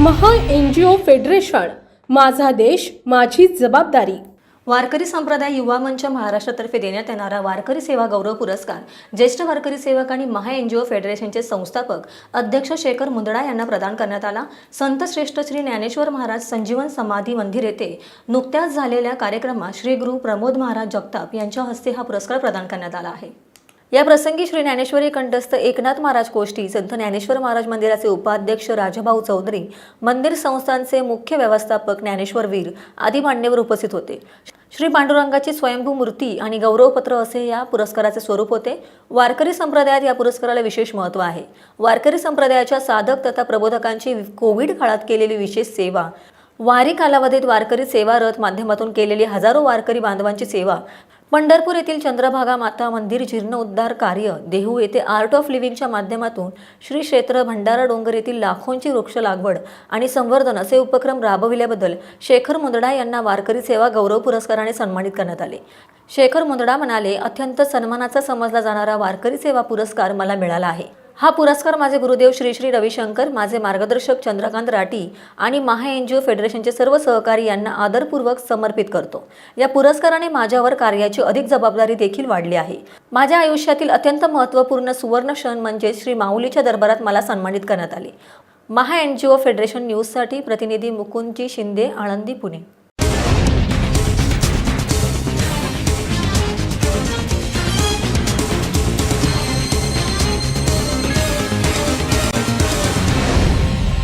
महा N G O federation माझा देश माझी जबाबदारी. वारकरी संप्रदाय युवा मंच महाराष्ट्रातर्फे देण्यात येणारा वारकरी सेवा गौरव पुरस्कार ज्येष्ठ वारकरी सेवक आणि महा एन जी ओ फेडरेशनचे संस्थापक अध्यक्ष शेखर मुंदडा यांना प्रदान करण्यात आला. संत श्रेष्ठ श्री ज्ञानेश्वर महाराज संजीवन समाधी मंदिर येथे नुकत्याच झालेल्या कार्यक्रमात श्री गुरु प्रमोद महाराज जगताप यांच्या हस्ते हा पुरस्कार प्रदान करण्यात आला आहे. या प्रसंगी श्री ज्ञानेश्वरी कंठस्थ एकनाथ महाराज कोष्टी संत ज्ञानेश्वर महाराज मंदिराचे उपाध्यक्ष राजाभाऊ चौधरी मंदिर संस्थांचे मुख्य व्यवस्थापक ज्ञानेश्वर वीर आदी मान्यवर उपस्थित होते. श्री पांडुरंगाची स्वयंभू मूर्ती आणि गौरवपत्र असे या पुरस्काराचे स्वरूप होते. वारकरी संप्रदायात या पुरस्काराला विशेष महत्त्व आहे. वारकरी संप्रदायाच्या साधक तथा प्रबोधकांची कोविड काळात केलेली विशेष सेवा वारी कालावधीत वारकरी सेवा रथ माध्यमातून केलेली हजारो वारकरी बांधवांची सेवा पंढरपूर येथील चंद्रभागा माता मंदिर जीर्णोद्धार कार्य देहू येथे आर्ट ऑफ लिव्हिंगच्या माध्यमातून श्री क्षेत्र भंडारा डोंगर येथील लाखोंची वृक्ष लागवड आणि संवर्धन असे उपक्रम राबविल्याबद्दल शेखर मुंदडा यांना वारकरी सेवा गौरव पुरस्काराने सन्मानित करण्यात आले. शेखर मुंदडा म्हणाले अत्यंत सन्मानाचा समजला जाणारा वारकरी सेवा पुरस्कार मला मिळाला आहे. हा पुरस्कार माझे गुरुदेव श्री श्री रविशंकर माझे मार्गदर्शक चंद्रकांत राठी आणि महा एन जी ओ फेडरेशनचे सर्व सहकारी यांना आदरपूर्वक समर्पित करतो. या पुरस्काराने माझ्यावर कार्याची अधिक जबाबदारी देखील वाढली आहे. माझ्या आयुष्यातील अत्यंत महत्त्वपूर्ण सुवर्ण क्षण म्हणजे श्री माऊलीच्या दरबारात मला सन्मानित करण्यात आले. महा एन जी ओ फेडरेशन न्यूजसाठी प्रतिनिधी Mukundji Shinde Alandi Pune.